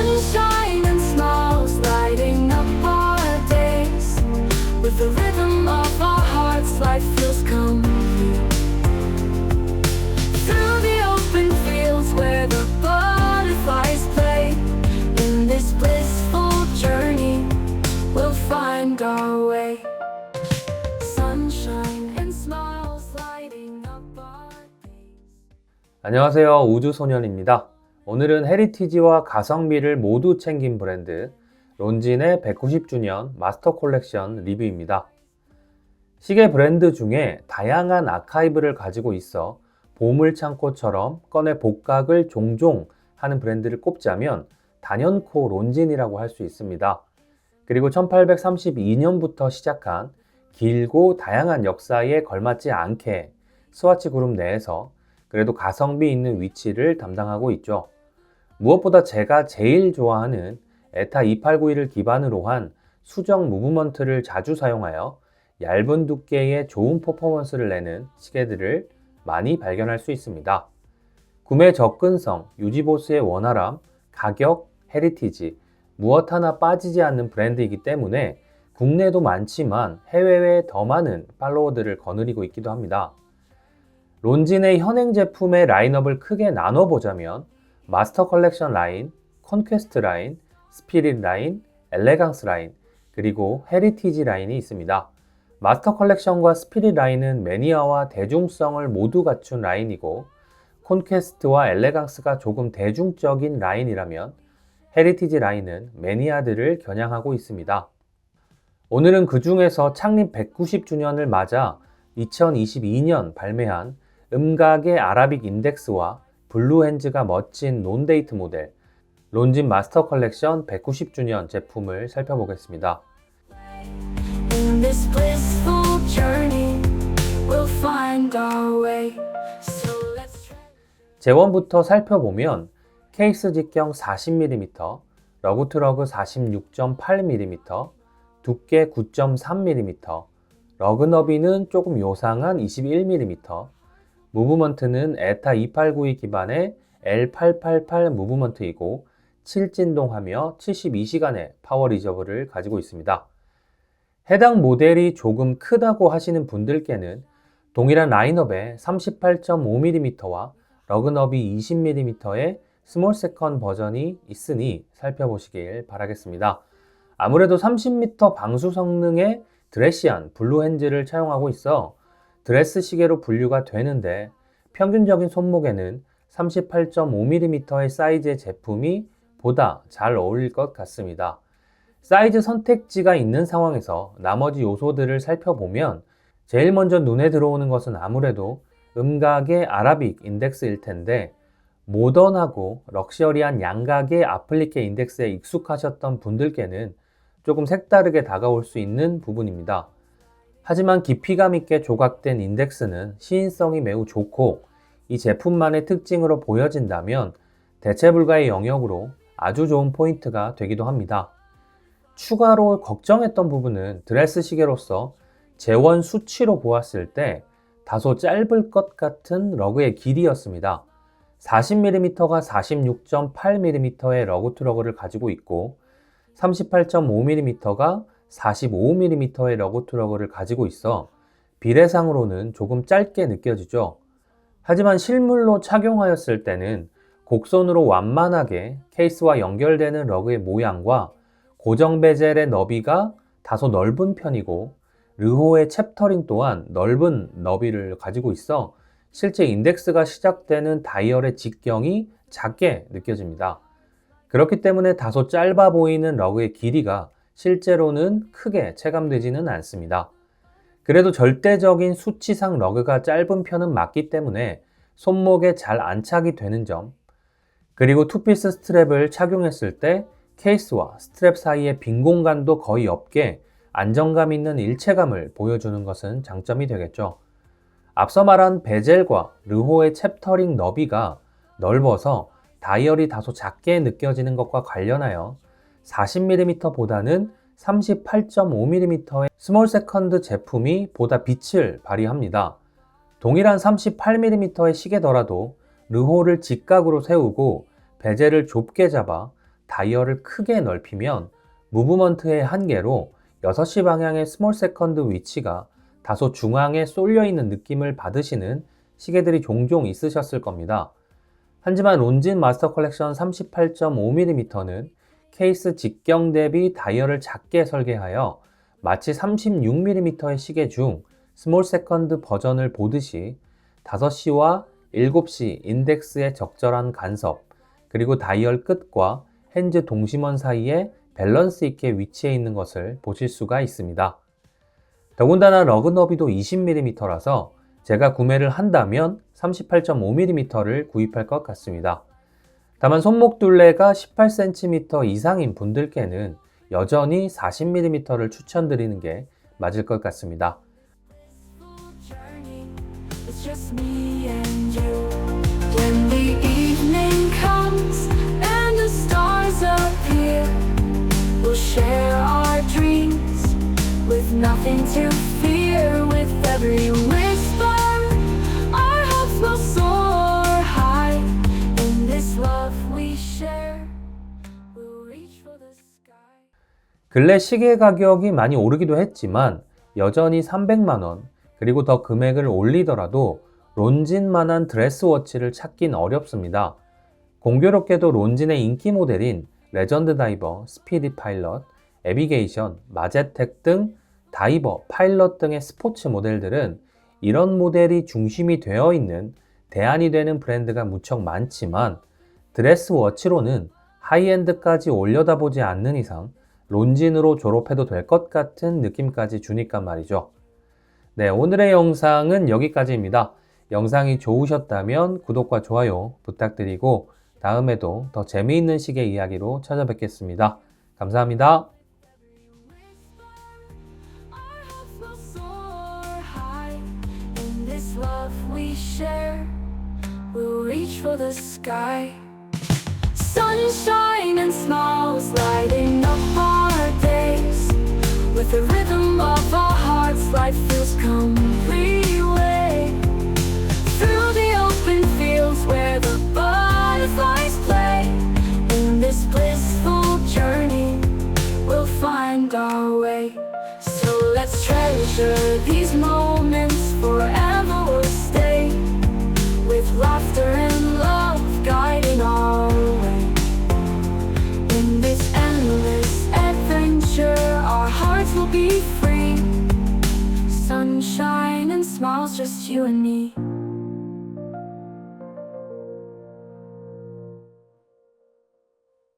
Sunshine and smiles lighting up our days. With the rhythm of our hearts, life feels complete. Through the open fields where the butterflies play. In this blissful journey, we'll find our way. Sunshine and smiles lighting up our days. 안녕하세요. 우주소년입니다. 오늘은 헤리티지와 가성비를 모두 챙긴 브랜드 론진의 190주년 마스터 콜렉션 리뷰입니다. 시계 브랜드 중에 다양한 아카이브를 가지고 있어 보물창고처럼 꺼내 복각을 종종 하는 브랜드를 꼽자면 단연코 론진이라고 할 수 있습니다. 그리고 1832년부터 시작한 길고 다양한 역사에 걸맞지 않게 스와치 그룹 내에서 그래도 가성비 있는 위치를 담당하고 있죠. 무엇보다 제가 제일 좋아하는 에타 2891을 기반으로 한 수정 무브먼트를 자주 사용하여 얇은 두께의 좋은 퍼포먼스를 내는 시계들을 많이 발견할 수 있습니다. 구매 접근성, 유지보수의 원활함, 가격, 헤리티지, 무엇 하나 빠지지 않는 브랜드이기 때문에 국내도 많지만 해외에 더 많은 팔로워들을 거느리고 있기도 합니다. 론진의 현행 제품의 라인업을 크게 나눠보자면 마스터 컬렉션 라인, 컨퀘스트 라인, 스피릿 라인, 엘레강스 라인, 그리고 헤리티지 라인이 있습니다. 마스터 컬렉션과 스피릿 라인은 매니아와 대중성을 모두 갖춘 라인이고 콘퀘스트와 엘레강스가 조금 대중적인 라인이라면 헤리티지 라인은 매니아들을 겨냥하고 있습니다. 오늘은 그 중에서 창립 190주년을 맞아 2022년 발매한 음각의 아라빅 인덱스와 블루핸즈가 멋진 논데이트 모델 론진 마스터 컬렉션 190주년 제품을 살펴보겠습니다. 재원부터 살펴보면 케이스 직경 40mm, 러그 트러그 46.8mm, 두께 9.3mm, 러그 너비는 조금 요상한 21mm, 무브먼트는 에타 2892 기반의 L888 무브먼트이고 7진동하며 72시간의 파워 리저브를 가지고 있습니다. 해당 모델이 조금 크다고 하시는 분들께는 동일한 라인업에 38.5mm와 러그너비 20mm의 스몰 세컨 버전이 있으니 살펴보시길 바라겠습니다. 아무래도 30m 방수 성능의 드레시한 블루 핸즈를 차용하고 있어 드레스 시계로 분류가 되는데 평균적인 손목에는 38.5mm의 사이즈의 제품이 보다 잘 어울릴 것 같습니다. 사이즈 선택지가 있는 상황에서 나머지 요소들을 살펴보면 제일 먼저 눈에 들어오는 것은 아무래도 음각의 아라빅 인덱스일 텐데 모던하고 럭셔리한 양각의 아플리케 인덱스에 익숙하셨던 분들께는 조금 색다르게 다가올 수 있는 부분입니다. 하지만 깊이감 있게 조각된 인덱스는 시인성이 매우 좋고 이 제품만의 특징으로 보여진다면 대체 불가의 영역으로 아주 좋은 포인트가 되기도 합니다. 추가로 걱정했던 부분은 드레스 시계로서 재원 수치로 보았을 때 다소 짧을 것 같은 러그의 길이였습니다. 40mm가 46.8mm의 러그 트러그를 가지고 있고 38.5mm가 45mm의 러그 트러그를 가지고 있어 비례상으로는 조금 짧게 느껴지죠. 하지만 실물로 착용하였을 때는 곡선으로 완만하게 케이스와 연결되는 러그의 모양과 고정 베젤의 너비가 다소 넓은 편이고 르호의 챕터링 또한 넓은 너비를 가지고 있어 실제 인덱스가 시작되는 다이얼의 직경이 작게 느껴집니다. 그렇기 때문에 다소 짧아 보이는 러그의 길이가 실제로는 크게 체감되지는 않습니다. 그래도 절대적인 수치상 러그가 짧은 편은 맞기 때문에 손목에 잘 안착이 되는 점, 그리고 투피스 스트랩을 착용했을 때 케이스와 스트랩 사이의 빈 공간도 거의 없게 안정감 있는 일체감을 보여주는 것은 장점이 되겠죠. 앞서 말한 베젤과 르호의 챕터링 너비가 넓어서 다이얼이 다소 작게 느껴지는 것과 관련하여 40mm보다는 38.5mm의 스몰 세컨드 제품이 보다 빛을 발휘합니다. 동일한 38mm의 시계더라도 르호를 직각으로 세우고 베젤을 좁게 잡아 다이얼을 크게 넓히면 무브먼트의 한계로 6시 방향의 스몰 세컨드 위치가 다소 중앙에 쏠려 있는 느낌을 받으시는 시계들이 종종 있으셨을 겁니다. 하지만 론진 마스터 컬렉션 38.5mm는 케이스 직경 대비 다이얼을 작게 설계하여 마치 36mm의 시계 중 스몰 세컨드 버전을 보듯이 5시와 7시 인덱스의 적절한 간섭, 그리고 다이얼 끝과 핸즈 동심원 사이에 밸런스 있게 위치해 있는 것을 보실 수가 있습니다. 더군다나 러그 너비도 20mm라서 제가 구매를 한다면 38.5mm를 구입할 것 같습니다. 다만 손목 둘레가 18cm 이상인 분들께는 여전히 40mm를 추천드리는 게 맞을 것 같습니다. 근래 시계 가격이 많이 오르기도 했지만 여전히 300만원 그리고 더 금액을 올리더라도 론진만한 드레스워치를 찾긴 어렵습니다. 공교롭게도 론진의 인기 모델인 레전드 다이버, 스피디 파일럿, 에비게이션, 마제텍 등 다이버, 파일럿 등의 스포츠 모델들은 이런 모델이 중심이 되어 있는 대안이 되는 브랜드가 무척 많지만 드레스워치로는 하이엔드까지 올려다보지 않는 이상 론진으로 졸업해도 될 것 같은 느낌까지 주니까 말이죠. 네, 오늘의 영상은 여기까지입니다. 영상이 좋으셨다면 구독과 좋아요 부탁드리고 다음에도 더 재미있는 시계 이야기로 찾아뵙겠습니다. 감사합니다. Our hopes will the rhythm just you and me.